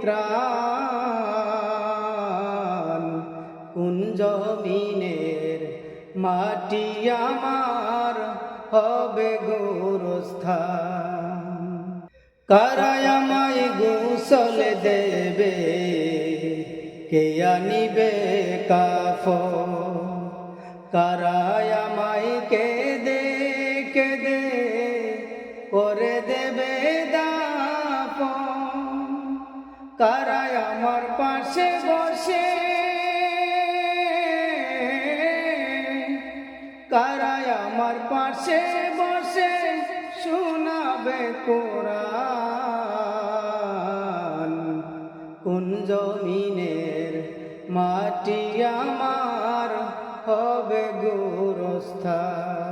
পরিত্রাণ কোন জমিনের মাটি আমার হবে গোরস্থান। কারায় আমায় গোসল দেবে, কে আনিবে কাফ কারায় আমায় কে দে কে দে করে দেবে কারায় আমার পাশে বসে। কারায় আমার পাশে বসে শোনাবে কোরআন। কোন জমিনের মাটি আমার হবে গোরস্থান।